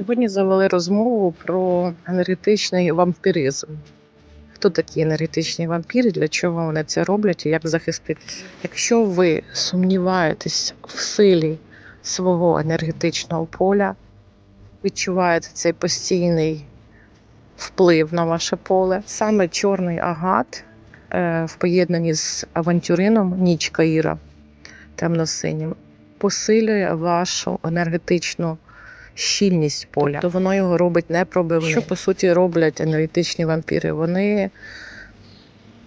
Сьогодні завели розмову про енергетичний вампіризм. Хто такі енергетичні вампіри, для чого вони це роблять і як захистити? Якщо ви сумніваєтесь в силі свого енергетичного поля, відчуваєте цей постійний вплив на ваше поле, саме чорний агат е, в поєднанні з авантюрином ніч Каїра темно-синім посилює вашу енергетичну щільність поля. То воно його робить непробивним. Що по суті роблять енергетичні вампіри? Вони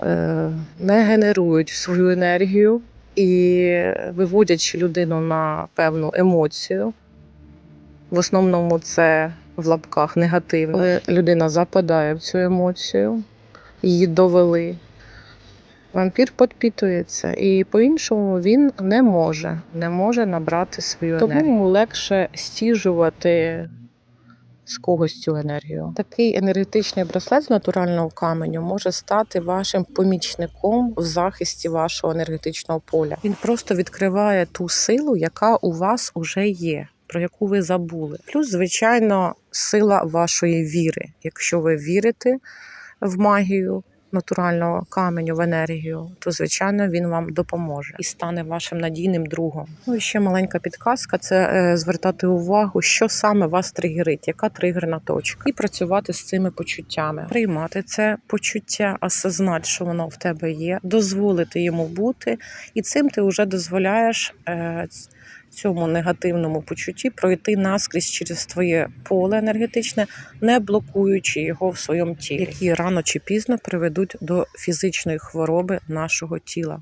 е, не генерують свою енергію і виводячи людину на певну емоцію. В основному це в лапках негативно. Людина западає в цю емоцію, її довели. Вампір підпитується, і по-іншому він не може, не може набрати свою Тому енергію. Тому легше стіжувати з когось цю енергію. Такий енергетичний браслет з натурального каменю може стати вашим помічником в захисті вашого енергетичного поля. Він просто відкриває ту силу, яка у вас уже є. Про яку ви забули. Плюс, звичайно, сила вашої віри. Якщо ви вірите в магію натурального каменю, в енергію, то звичайно він вам допоможе і стане вашим надійним другом. Ну і ще маленька підказка: це е, звертати увагу, що саме вас тригерить, яка тригерна точка, і працювати з цими почуттями, приймати це почуття, осознати, що воно в тебе є, дозволити йому бути, і цим ти вже дозволяєш. Цьому негативному почутті пройти наскрізь через твоє поле енергетичне, не блокуючи його в своєму тілі, які рано чи пізно приведуть до фізичної хвороби нашого тіла.